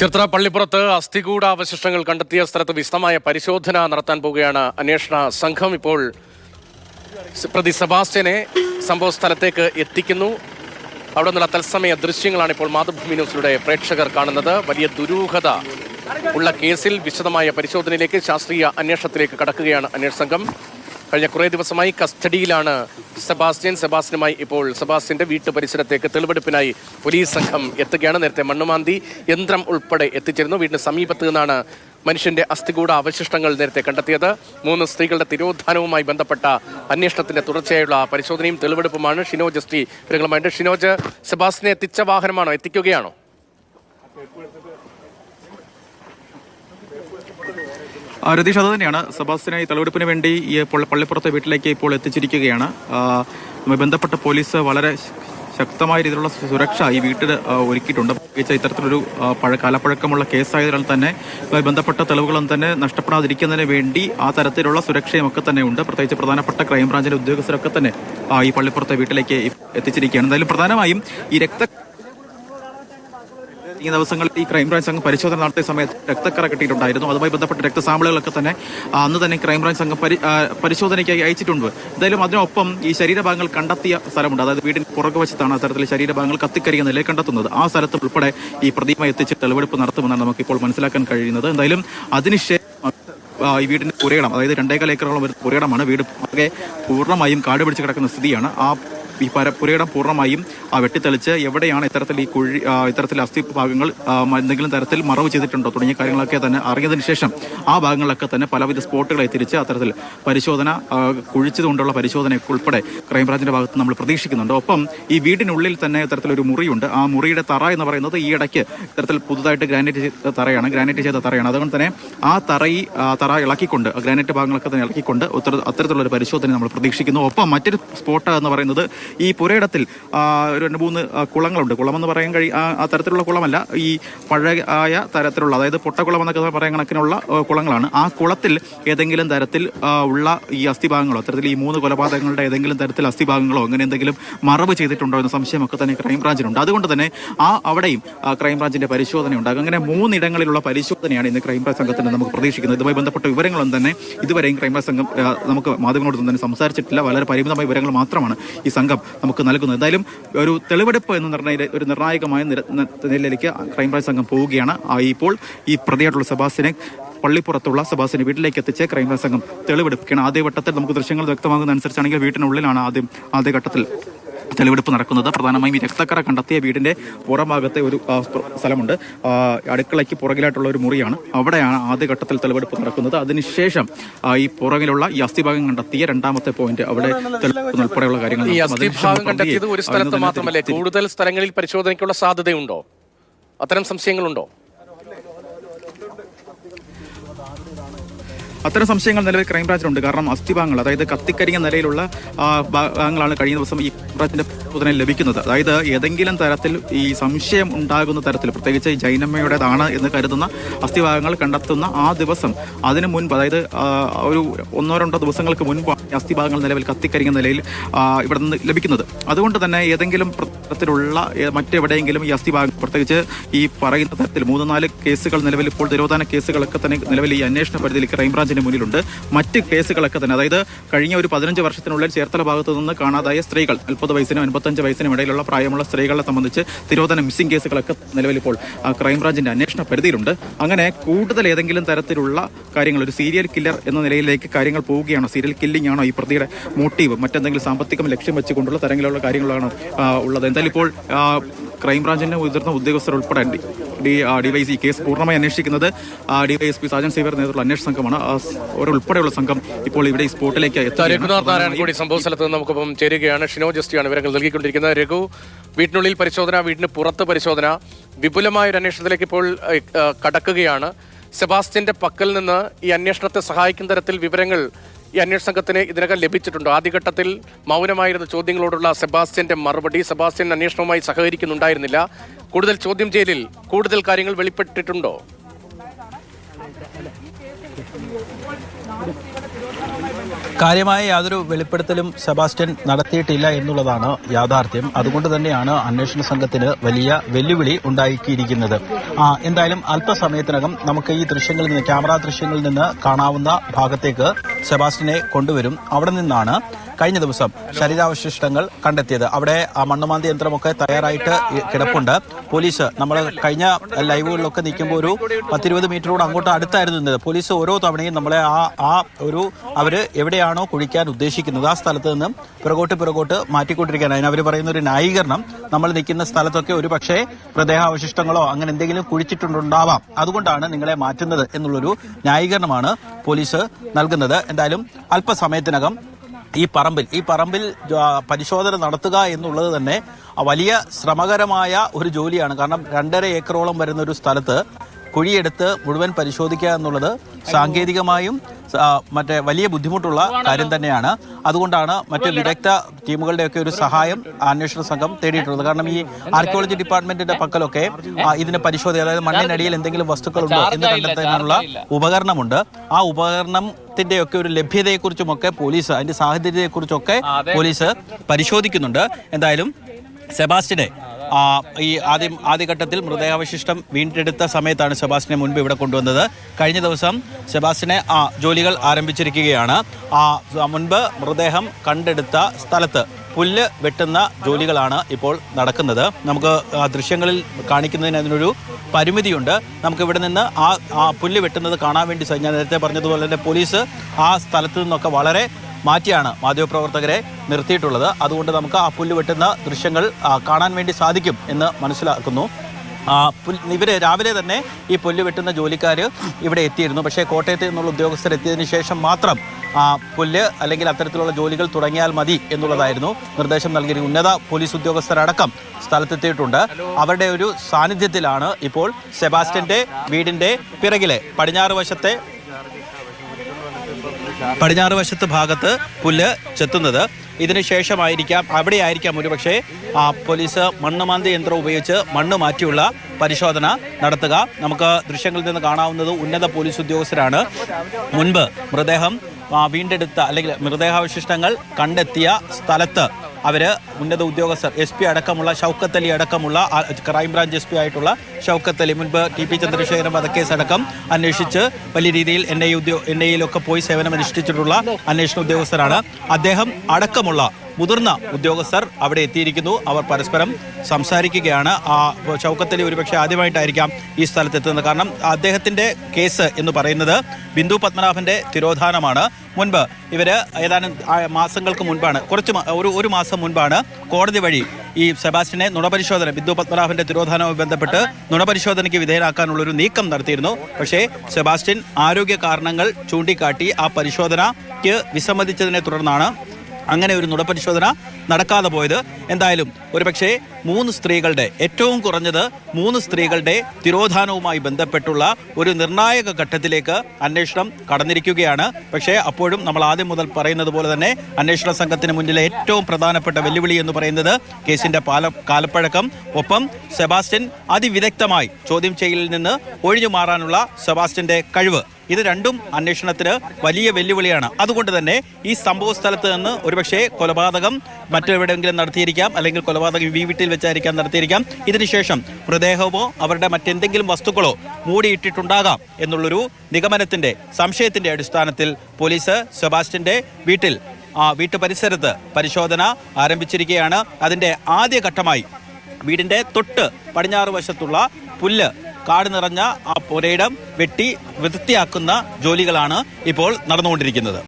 ചിത്ര പള്ളിപ്പുറത്ത് അസ്ഥികൂടാവശിഷ്ടങ്ങൾ കണ്ടെത്തിയ സ്ഥലത്ത് വിശദമായ പരിശോധന നടത്താൻ പോവുകയാണ് അന്വേഷണ സംഘം. ഇപ്പോൾ പ്രതി സെബാസ്റ്റ്യനെ സംഭവ സ്ഥലത്തേക്ക് എത്തിക്കുന്നു. അവിടെ നിന്നുള്ള തത്സമയ ദൃശ്യങ്ങളാണ് ഇപ്പോൾ മാതൃഭൂമി ന്യൂസിലൂടെ പ്രേക്ഷകർ കാണുന്നത്. വലിയ ദുരൂഹത ഉള്ള കേസിൽ വിശദമായ പരിശോധനയിലേക്ക് ശാസ്ത്രീയ അന്വേഷണത്തിലേക്ക് കടക്കുകയാണ് അന്വേഷണ സംഘം. കഴിഞ്ഞ കുറേ ദിവസമായി കസ്റ്റഡിയിലാണ് സെബാസ്റ്റ്യൻ സെബാസ്റ്റ്യനുമായി ഇപ്പോൾ സെബാസ്റ്റ്യന്റെ വീട്ടു പരിസരത്തേക്ക് തെളിവെടുപ്പിനായി പോലീസ് സംഘം എത്തുകയാണ്. നേരത്തെ മണ്ണുമാന്തി യന്ത്രം ഉൾപ്പെടെ എത്തിച്ചിരുന്നു. വീടിന് സമീപത്ത് നിന്നാണ് മനുഷ്യന്റെ അസ്ഥികൂട അവശിഷ്ടങ്ങൾ നേരത്തെ കണ്ടെത്തിയത്. മൂന്ന് സ്ത്രീകളുടെ തിരോധാനവുമായി ബന്ധപ്പെട്ട അന്വേഷണത്തിന്റെ തുടർച്ചയായുള്ള പരിശോധനയും തെളിവെടുപ്പുമാണ് ഷിനോജ് എസ് ടി ഷിനോജ് സെബാസ്റ്റിനെ എത്തിച്ച വാഹനമാണോ? എത്തിക്കുകയാണോ? രതീഷ് അത് തന്നെയാണ്. സെബാസ്റ്റിനെ തെളിവെടുപ്പിന് വേണ്ടി ഈ പള്ളിപ്പുറത്തെ വീട്ടിലേക്ക് ഇപ്പോൾ എത്തിച്ചിരിക്കുകയാണ്. ബന്ധപ്പെട്ട പോലീസ് വളരെ ശക്തമായ രീതിയിലുള്ള സുരക്ഷ ഈ വീട്ടിൽ ഒരുക്കിയിട്ടുണ്ട്. പ്രത്യേകിച്ച് ഇത്തരത്തിലൊരു പഴ കാലപ്പഴക്കമുള്ള കേസായതിനാൽ തന്നെ ബന്ധപ്പെട്ട തെളിവുകളും തന്നെ നഷ്ടപ്പെടാതിരിക്കുന്നതിന് വേണ്ടി ആ തരത്തിലുള്ള സുരക്ഷയും ഒക്കെ തന്നെ ഉണ്ട്. പ്രത്യേകിച്ച് പ്രധാനപ്പെട്ട ക്രൈംബ്രാഞ്ചിന്റെ ഉദ്യോഗസ്ഥരൊക്കെ തന്നെ ഈ പള്ളിപ്പുറത്തെ വീട്ടിലേക്ക് എത്തിച്ചിരിക്കുകയാണ്. എന്തായാലും പ്രധാനമായും ഈ രക്ത ഈ ദിവസങ്ങളിൽ ഈ ക്രൈംബ്രാഞ്ച് സംഘം പരിശോധന നടത്തിയ സമയത്ത് രക്തക്കറ കിട്ടിയിട്ടുണ്ടായിരുന്നു. അതുമായി ബന്ധപ്പെട്ട രക്തസാമ്പിളുകളൊക്കെ തന്നെ അന്ന് തന്നെ ക്രൈംബ്രാഞ്ച് സംഘം പരിശോധനയ്ക്കായി അയച്ചിട്ടുണ്ട്. എന്തായാലും അതിനൊപ്പം ഈ ശരീരഭാഗങ്ങൾ കണ്ടെത്തിയ സ്ഥലമുണ്ട്. അതായത് വീടിന് പുറകുവശത്താണ് അത്തരത്തിൽ ശരീരഭാഗങ്ങൾ കത്തിക്കരിയ നിലയിൽ കണ്ടെത്തുന്നത്. ആ സ്ഥലത്ത് ഉൾപ്പെടെ ഈ പ്രതിമ എത്തിച്ച് തെളിവെടുപ്പ് നടത്തുമെന്നാണ് നമുക്കിപ്പോൾ മനസ്സിലാക്കാൻ കഴിയുന്നത്. എന്തായാലും അതിനുശേഷം ഈ വീടിന്റെ പുരയിടം അതായത് രണ്ടേകാൽ ഏക്കറോളം ഒരു പുരയിടമാണ്. വീട് പൂർണമായും കാട് പിടിച്ച് കിടക്കുന്ന സ്ഥിതിയാണ്. ആ ഈ പര പുരയിടം പൂർണമായും വെട്ടിത്തെളിച്ച് എവിടെയാണ് ഇത്തരത്തിൽ ഈ കുഴി ഇത്തരത്തിൽ അസ്ഥി ഭാഗങ്ങൾ എന്തെങ്കിലും തരത്തിൽ മറവ് ചെയ്തിട്ടുണ്ടോ തുടങ്ങിയ കാര്യങ്ങളൊക്കെ തന്നെ അറിഞ്ഞതിന് ശേഷം ആ ഭാഗങ്ങളിലൊക്കെ തന്നെ പലവിധ സ്പോട്ടുകളെ തിരിച്ച് അത്തരത്തിൽ പരിശോധന കുഴിച്ചതുകൊണ്ടുള്ള പരിശോധനയൊക്കെ ഉൾപ്പെടെ ക്രൈംബ്രാഞ്ചിന്റെ ഭാഗത്ത് നമ്മൾ പ്രതീക്ഷിക്കുന്നുണ്ട്. ഒപ്പം ഈ വീടിനുള്ളിൽ തന്നെ ഇത്തരത്തിലൊരു മുറിയുണ്ട്. ആ മുറിയുടെ തറ എന്ന് പറയുന്നത് ഈ ഇടയ്ക്ക് ഇത്തരത്തിൽ പുതുതായിട്ട് ഗ്രാനൈറ്റ് ചെയ്ത തറയാണ് ഗ്രാനൈറ്റ് ചെയ്ത തറയാണ്. അതുകൊണ്ട് തന്നെ ആ തറയി തറ ഇളക്കിക്കൊണ്ട് ഗ്രാനൈറ്റ് ഭാഗങ്ങളൊക്കെ തന്നെ ഇളക്കിക്കൊണ്ട് അത്തരത്തിലുള്ള ഒരു പരിശോധന നമ്മൾ പ്രതീക്ഷിക്കുന്നു. ഒപ്പം മറ്റൊരു സ്പോട്ട് എന്ന് പറയുന്നത് ഈ പുരയിടത്തിൽ രണ്ട് മൂന്ന് കുളങ്ങളുണ്ട്. കുളമെന്ന് പറയാൻ കഴി ആ തരത്തിലുള്ള കുളമല്ല. ഈ പഴയ തരത്തിലുള്ള അതായത് പൊട്ടക്കുളം എന്നൊക്കെ പറയാൻ കണക്കിനുള്ള കുളങ്ങളാണ്. ആ കുളത്തിൽ ഏതെങ്കിലും തരത്തിൽ ഉള്ള ഈ അസ്ഥിഭാഗങ്ങളോ അത്തരത്തിൽ ഈ മൂന്ന് കൊലപാതകങ്ങളുടെ ഏതെങ്കിലും തരത്തിൽ അസ്ഥിഭാഗങ്ങളോ അങ്ങനെ എന്തെങ്കിലും മറവ് ചെയ്തിട്ടുണ്ടോ എന്ന സംശയമൊക്കെ തന്നെ ക്രൈംബ്രാഞ്ചിനുണ്ട് അതുകൊണ്ട് തന്നെ ആ അവിടെയും ക്രൈംബ്രാഞ്ചിന്റെ പരിശോധന ഉണ്ടാകും അങ്ങനെ മൂന്നിടങ്ങളിലുള്ള പരിശോധനയാണ് ഇന്ന് ക്രൈംബ്രാഞ്ച് സംഘത്തിന് നമുക്ക് പ്രതീക്ഷിക്കുന്നത്. ഇതുമായി ബന്ധപ്പെട്ട വിവരങ്ങളൊന്നും തന്നെ ഇതുവരെയും ക്രൈംബ്രാഞ്ച് സംഘം നമുക്ക് മാധ്യമങ്ങളോടൊന്നും തന്നെ സംസാരിച്ചിട്ടില്ല. വളരെ പരിമിതമായ വിവരങ്ങൾ മാത്രമാണ് ഈ സംഘം നമുക്ക് നൽകുന്നത്. എന്തായാലും ഒരു തെളിവെടുപ്പ് എന്ന് നിർണയ ഒരു നിർണായകമായ നിലയിലേക്ക് ക്രൈംബ്രാഞ്ച് സംഘം പോവുകയാണ്. ഇപ്പോൾ ഈ പ്രതിയായിട്ടുള്ള സബാസിനെ പള്ളിപ്പുറത്തുള്ള സബാസിന്റെ വീട്ടിലേക്ക് എത്തിച്ച് ക്രൈംബ്രാഞ്ച് സംഘം തെളിവെടുക്കുകയാണ് ആദ്യഘട്ടത്തിൽ നമുക്ക് ദൃശ്യങ്ങൾ വ്യക്തമാകുന്ന അനുസരിച്ചാണെങ്കിൽ വീട്ടിനുള്ളിലാണ് ആദ്യം ആദ്യഘട്ടത്തിൽ തെളിവെടുപ്പ് നടക്കുന്നത്. പ്രധാനമായും ഈ രക്തക്കറ കണ്ടെത്തിയ വീടിന്റെ പുറഭാഗത്തെ ഒരു സ്ഥലമുണ്ട്. അടുക്കളയ്ക്ക് പുറകിലായിട്ടുള്ള ഒരു മുറിയാണ്. അവിടെയാണ് ആദ്യഘട്ടത്തിൽ തെളിവെടുപ്പ് നടക്കുന്നത്. അതിനുശേഷം ഈ പുറകിലുള്ള ഈ അസ്ഥിഭാഗം കണ്ടെത്തിയ രണ്ടാമത്തെ പോയിന്റ് അവിടെ തെളിവെടുപ്പ് ഉൾപ്പെടെയുള്ള കാര്യങ്ങൾ ഈ അസ്ഥിഭാഗം കണ്ടെത്തിയത് ഒരു സ്ഥലത്ത് മാത്രമല്ലേ? കൂടുതൽ സ്ഥലങ്ങളിൽ പരിശോധനയ്ക്കുള്ള സാധ്യതയുണ്ടോ? അത്തരം സംശയങ്ങളുണ്ടോ? അത്തരം സംശയങ്ങൾ നിലവിൽ ക്രൈംബ്രാഞ്ചിലുണ്ട്. കാരണം അസ്ഥിഭാഗങ്ങൾ അതായത് കത്തിക്കരിഞ്ഞ നിലയിലുള്ള ഭാഗങ്ങളാണ് കഴിഞ്ഞ ദിവസം ഈ ക്രൈംബ്രാഞ്ചിന്റെ പരിശോധനയിൽ ലഭിക്കുന്നത്. അതായത് ഏതെങ്കിലും തരത്തിൽ ഈ സംശയം ഉണ്ടാകുന്ന തരത്തിൽ പ്രത്യേകിച്ച് ജൈനമ്മയുടേതാണ് എന്ന് കരുതുന്ന അസ്ഥിഭാഗങ്ങൾ കണ്ടെത്തുന്ന ആ ദിവസം അതിനു മുൻപ് അതായത് ഒരു ഒന്നോ രണ്ടോ ദിവസങ്ങൾക്ക് മുൻപ് അസ്ഥിഭാഗങ്ങൾ നിലവിൽ കത്തിക്കരിഞ്ഞ നിലയിൽ ഇവിടെ നിന്ന് ലഭിക്കുന്നത്. അതുകൊണ്ട് തന്നെ ഏതെങ്കിലും തരത്തിലുള്ള മറ്റെവിടെയെങ്കിലും ഈ അസ്ഥിഭാഗം പ്രത്യേകിച്ച് ഈ പറയുന്ന തരത്തിൽ മൂന്ന് നാല് കേസുകൾ നിലവിൽ ഇപ്പോൾ നിരോധന കേസുകളൊക്കെ തന്നെ നിലവിൽ ഈ അന്വേഷണ പരിധിയിൽ ക്രൈംബ്രാഞ്ചിന് മുന്നിലുണ്ട്. മറ്റ് കേസുകളൊക്കെ തന്നെ. അതായത് കഴിഞ്ഞ ഒരു പതിനഞ്ച് വർഷത്തിനുള്ളിൽ ചേർത്തല ഭാഗത്തു നിന്ന് കാണാതായ സ്ത്രീകൾ മുപ്പത് വയസ്സിനും അൻപത്തഞ്ച് വയസ്സിനും ഇടയിലുള്ള പ്രായമുള്ള സ്ത്രീകളെ സംബന്ധിച്ച് തിരോധന മിസ്സിംഗ് കേസുകളൊക്കെ ആ, ക്രൈംബ്രാഞ്ചിന്റെ അന്വേഷണ പരിധിയിലുണ്ട്. അങ്ങനെ കൂടുതൽ ഏതെങ്കിലും തരത്തിലുള്ള കാര്യങ്ങൾ ഒരു സീരിയൽ കില്ലർ എന്ന നിലയിലേക്ക് കാര്യങ്ങൾ പോവുകയാണോ? സീരിയൽ കില്ലിംഗ് ആണോ ഈ പ്രതിയുടെ മോട്ടീവ് മറ്റെന്തെങ്കിലും സാമ്പത്തികം ലക്ഷ്യം വെച്ചുകൊണ്ടുള്ള തരങ്ങളിലുള്ള കാര്യങ്ങളാണോ ഉള്ളത്? എന്തായാലും ഇപ്പോൾ ആ, ക്രൈംബ്രാഞ്ചിന്റെ മുതിർന്ന ഉദ്യോഗസ്ഥർ ഉൾപ്പെടെ ഡി- ഡിവൈസ് കേസ് പൂർണമായി അന്വേഷിക്കുന്നത് ഡിവൈഎസ്പി സാജൻ സേവർ നേതൃത്വ അന്വേഷണ സംഘമാണ്. ഉൾപ്പെടെയുള്ള സംഘം ഇപ്പോൾ ഇവിടെ ഈ സ്പോട്ടിലേക്ക് കൂടി സംഭവ സ്ഥലത്ത് നിന്ന് നമുക്കൊപ്പം ചേരുകയാണ്. ഷിനോ ജസ്റ്റിയാണ് വിവരങ്ങൾ നൽകിക്കൊണ്ടിരിക്കുന്നത്. രഘു വീട്ടിനുള്ളിൽ പരിശോധന വീടിന് പുറത്ത് പരിശോധന. വിപുലമായ ഒരു അന്വേഷണത്തിലേക്ക് ഇപ്പോൾ കടക്കുകയാണ്. സെബാസ്റ്റ്യന്റെ പക്കൽ നിന്ന് ഈ അന്വേഷണത്തെ സഹായിക്കുന്ന തരത്തിൽ വിവരങ്ങൾ ഈ അന്വേഷണ സംഘത്തിന് ഇതിനകം ലഭിച്ചിട്ടുണ്ട്. ആദ്യഘട്ടത്തിൽ മൗനമായിരുന്ന ചോദ്യങ്ങളോടുള്ള സെബാസ്റ്റ്യന്റെ മറുപടി സെബാസ്റ്റ്യൻ അന്വേഷണവുമായി സഹകരിക്കുന്നുണ്ടായിരുന്നില്ല. കൂടുതൽ ചോദ്യം ചെയ്യലിൽ കൂടുതൽ കാര്യങ്ങൾ വെളിപ്പെട്ടിട്ടുണ്ടോ? കാര്യമായ യാതൊരു വെളിപ്പെടുത്തലും സെബാസ്റ്റ്യൻ നടത്തിയിട്ടില്ല എന്നുള്ളതാണ് യാഥാർത്ഥ്യം. അതുകൊണ്ട് തന്നെയാണ് അന്വേഷണ സംഘത്തിന് വലിയ വെല്ലുവിളി ഉണ്ടാക്കിയിരിക്കുന്നത് എന്തായാലും അല്പസമയത്തിനകം നമുക്ക് ഈ ദൃശ്യങ്ങളിൽ നിന്ന് ക്യാമറ ദൃശ്യങ്ങളിൽ നിന്ന് കാണാവുന്ന ഭാഗത്തേക്ക് സെബാസ്റ്റ്യനെ കൊണ്ടുവരും. അവിടെ നിന്നാണ് കഴിഞ്ഞ ദിവസം ശരീരാവശിഷ്ടങ്ങൾ കണ്ടെത്തിയത്. അവിടെ ആ മണ്ണുമാന്തി യന്ത്രമൊക്കെ തയ്യാറായിട്ട് കിടപ്പുണ്ട്. പോലീസ് നമ്മൾ കഴിഞ്ഞ ലൈവുകളിലൊക്കെ നിൽക്കുമ്പോൾ ഒരു പത്തിരുപത് മീറ്ററോട് അങ്ങോട്ട് അടുത്തായിരുന്നു നിന്നത്. പോലീസ് ഓരോ തവണയും നമ്മളെ ആ ആ ഒരു അവർ എവിടെയാണോ കുഴിക്കാൻ ഉദ്ദേശിക്കുന്നത് ആ സ്ഥലത്ത് നിന്ന് പിറകോട്ട് പിറകോട്ട് മാറ്റിക്കൊണ്ടിരിക്കാൻ അതിന് അവർ പറയുന്ന ഒരു ന്യായീകരണം. നമ്മൾ നിൽക്കുന്ന സ്ഥലത്തൊക്കെ ഒരു പക്ഷേ മൃതദേഹാവശിഷ്ടങ്ങളോ അങ്ങനെ എന്തെങ്കിലും കുഴിച്ചിട്ടുണ്ടാവാം. അതുകൊണ്ടാണ് നിങ്ങളെ മാറ്റുന്നത് എന്നുള്ളൊരു ന്യായീകരണമാണ് പോലീസ് നൽകുന്നത്. എന്തായാലും അല്പസമയത്തിനകം ഈ പറമ്പിൽ ഈ പറമ്പിൽ പരിശോധന നടത്തുക എന്നുള്ളത് തന്നെ വലിയ ശ്രമകരമായ ഒരു ജോലിയാണ്. കാരണം രണ്ടര ഏക്കറോളം വരുന്ന ഒരു സ്ഥലത്ത് കുഴിയെടുത്ത് മുഴുവൻ പരിശോധിക്കുക എന്നുള്ളത് സാങ്കേതികമായും മറ്റേ വലിയ ബുദ്ധിമുട്ടുള്ള കാര്യം തന്നെയാണ്. അതുകൊണ്ടാണ് മറ്റ് വിദഗ്ധ ടീമുകളുടെയൊക്കെ ഒരു സഹായം അന്വേഷണ സംഘം തേടിയിട്ടുള്ളത്. കാരണം ഈ ആർക്കിയോളജി ഡിപ്പാർട്ട്മെന്റിന്റെ പക്കലൊക്കെ ഇതിന് പരിശോധന അതായത് മണ്ണിനടിയിൽ എന്തെങ്കിലും വസ്തുക്കളുണ്ടോ എന്ന് കണ്ടെത്താനുള്ള ഉപകരണമുണ്ട്. ആ ഉപകരണത്തിന്റെ ഒക്കെ ഒരു ലഭ്യതയെക്കുറിച്ചുമൊക്കെ പോലീസ് അതിന്റെ സാഹചര്യത്തെക്കുറിച്ചൊക്കെ പോലീസ് പരിശോധിക്കുന്നുണ്ട്. എന്തായാലും സെബാസ്റ്റിനെ ഈ ആദ്യം ആദ്യഘട്ടത്തിൽ മൃതദേഹാവശിഷ്ടം വീണ്ടെടുത്ത സമയത്താണ് സെബാസ്റ്റിനെ മുൻപ് ഇവിടെ കൊണ്ടുവന്നത്. കഴിഞ്ഞ ദിവസം സെബാസ്റ്റിനെ ആ ജോലികൾ ആരംഭിച്ചിരിക്കുകയാണ്. ആ മുൻപ് മൃതദേഹം കണ്ടെടുത്ത സ്ഥലത്ത് പുല്ല് വെട്ടുന്ന ജോലികളാണ് ഇപ്പോൾ നടക്കുന്നത്. നമുക്ക് ദൃശ്യങ്ങളിൽ കാണിക്കുന്നതിന് അതിനൊരു പരിമിതിയുണ്ട്. നമുക്ക് ഇവിടെ നിന്ന് ആ പുല്ല് വെട്ടുന്നത് കാണാൻ വേണ്ടി ഞാൻ നേരത്തെ പറഞ്ഞതുപോലെ തന്നെ പോലീസ് ആ സ്ഥലത്തു നിന്നൊക്കെ വളരെ മാറ്റിയാണ് മാധ്യമപ്രവർത്തകരെ നിർത്തിയിട്ടുള്ളത്. അതുകൊണ്ട് നമുക്ക് ആ പുല്ല് വെട്ടുന്ന ദൃശ്യങ്ങൾ കാണാൻ വേണ്ടി സാധിക്കും എന്ന് മനസ്സിലാക്കുന്നു. ഇവർ രാവിലെ തന്നെ ഈ പുല്ല് വെട്ടുന്ന ജോലിക്കാർ ഇവിടെ എത്തിയിരുന്നു. പക്ഷേ കോട്ടയത്ത് നിന്നുള്ള ഉദ്യോഗസ്ഥർ എത്തിയതിനു ശേഷം മാത്രം ആ പുല്ല് അല്ലെങ്കിൽ അത്തരത്തിലുള്ള ജോലികൾ തുടങ്ങിയാൽ മതി എന്നുള്ളതായിരുന്നു നിർദ്ദേശം നൽകിയ ഉന്നത പോലീസ് ഉദ്യോഗസ്ഥരടക്കം സ്ഥലത്തെത്തിയിട്ടുണ്ട്. അവരുടെ ഒരു സാന്നിധ്യത്തിലാണ് ഇപ്പോൾ സെബാസ്റ്റ്യന്റെ വീടിന്റെ പിറകിലെ പടിഞ്ഞാറ് വശത്തെ പടിഞ്ഞാറ് വശത്ത് ഭാഗത്ത് പുല്ല് ചെത്തുന്നത്. ഇതിനു ശേഷമായിരിക്കാം അവിടെ ആയിരിക്കാം ഒരുപക്ഷെ പോലീസ് മണ്ണുമാന്തി യന്ത്രം ഉപയോഗിച്ച് മണ്ണ് മാറ്റിയുള്ള പരിശോധന നടത്തുക. നമുക്ക് ദൃശ്യങ്ങളിൽ നിന്ന് കാണാവുന്നത് ഉന്നത പോലീസ് ഉദ്യോഗസ്ഥരാണ്. മുൻപ് മൃതദേഹം വീണ്ടെടുത്ത അല്ലെങ്കിൽ മൃതദേഹാവശിഷ്ടങ്ങൾ കണ്ടെത്തിയ സ്ഥലത്ത് അവർ ഉന്നത ഉദ്യോഗസ്ഥർ എസ് പി അടക്കമുള്ള ഷൗക്കത്ത് അലി അടക്കമുള്ള ക്രൈംബ്രാഞ്ച് എസ് പി ആയിട്ടുള്ള ഷൗക്കത്ത് അലി. മുൻപ് ടി പി ചന്ദ്രശേഖരൻ വധക്കേസ് അടക്കം അന്വേഷിച്ച് വലിയ രീതിയിൽ എൻ ഐ ഉദ്യോ എൻ ഐയിലൊക്കെ പോയി സേവനം അനുഷ്ഠിച്ചിട്ടുള്ള അന്വേഷണ ഉദ്യോഗസ്ഥരാണ്. അദ്ദേഹം അടക്കമുള്ള മുതിർന്ന ഉദ്യോഗസ്ഥർ അവിടെ എത്തിയിരിക്കുന്നു. അവർ പരസ്പരം സംസാരിക്കുകയാണ്. ആ ചൗക്കത്തിൽ ഒരുപക്ഷെ ആദ്യമായിട്ടായിരിക്കാം ഈ സ്ഥലത്തെത്തുന്നത്. കാരണം അദ്ദേഹത്തിന്റെ കേസ് എന്ന് പറയുന്നത് ബിന്ദു പത്മനാഭന്റെ തിരോധാനമാണ്. മുൻപ് ഇവർ ഏതാനും മാസങ്ങൾക്ക് മുൻപാണ് കുറച്ച് ഒരു ഒരു മാസം മുൻപാണ് കോടതി വഴി ഈ സെബാസ്റ്റിനെ നുണപരിശോധന ബിന്ദു പത്മനാഭന്റെ തിരോധാനവുമായി ബന്ധപ്പെട്ട് നുണപരിശോധനയ്ക്ക് വിധേയനാക്കാനുള്ള ഒരു നീക്കം നടത്തിയിരുന്നു. പക്ഷേ സെബാസ്റ്റ്യൻ ആരോഗ്യ കാരണങ്ങൾ ചൂണ്ടിക്കാട്ടി ആ പരിശോധനയ്ക്ക് വിസമ്മതിച്ചതിനെ തുടർന്നാണ് അങ്ങനെ ഒരു നുടപരിശോധന നടക്കാതെ പോയത്. എന്തായാലും ഒരുപക്ഷെ മൂന്ന് സ്ത്രീകളുടെ ഏറ്റവും കുറഞ്ഞത് മൂന്ന് സ്ത്രീകളുടെ തിരോധാനവുമായി ബന്ധപ്പെട്ടുള്ള ഒരു നിർണായക ഘട്ടത്തിലേക്ക് അന്വേഷണം കടന്നിരിക്കുകയാണ്. പക്ഷേ അപ്പോഴും നമ്മൾ ആദ്യം മുതൽ പറയുന്നത് പോലെ തന്നെ അന്വേഷണ സംഘത്തിന് മുന്നിലെ ഏറ്റവും പ്രധാനപ്പെട്ട വെല്ലുവിളി എന്ന് പറയുന്നത് കേസിന്റെ പാല കാലപ്പഴക്കം. ഒപ്പം സെബാസ്റ്റ്യൻ അതിവിദഗ്ധമായി ചോദ്യം ചെയ്യലിൽ നിന്ന് ഒഴിഞ്ഞു മാറാനുള്ള സെബാസ്റ്റ്യന്റെ കഴിവ്. ഇത് രണ്ടും അന്വേഷണത്തിന് വലിയ വെല്ലുവിളിയാണ്. അതുകൊണ്ട് തന്നെ ഈ സംഭവ സ്ഥലത്ത് നിന്ന് ഒരുപക്ഷെ കൊലപാതകം മറ്റെവിടെയെങ്കിലും നടത്തിയിരിക്കാം അല്ലെങ്കിൽ കൊലപാതകം ഈ വീട്ടിൽ വെച്ചായിരിക്കാം നടത്തിയിരിക്കാം. ഇതിനുശേഷം മൃതദേഹമോ അവരുടെ മറ്റെന്തെങ്കിലും വസ്തുക്കളോ മൂടിയിട്ടിട്ടുണ്ടാകാം എന്നുള്ളൊരു നിഗമനത്തിന്റെ സംശയത്തിന്റെ അടിസ്ഥാനത്തിൽ പോലീസ് സെബാസ്റ്റ്യന്റെ വീട്ടിൽ ആ വീട്ടു പരിസരത്ത് പരിശോധന ആരംഭിച്ചിരിക്കുകയാണ്. അതിന്റെ ആദ്യഘട്ടമായി വീടിന്റെ തൊട്ട് പടിഞ്ഞാറ് വശത്തുള്ള പുല്ല് കാട് നിറഞ്ഞ ആ പുരയിടം വെട്ടി വൃത്തിയാക്കുന്ന ജോലികളാണ് ഇപ്പോൾ നടന്നുകൊണ്ടിരിക്കുന്നത്.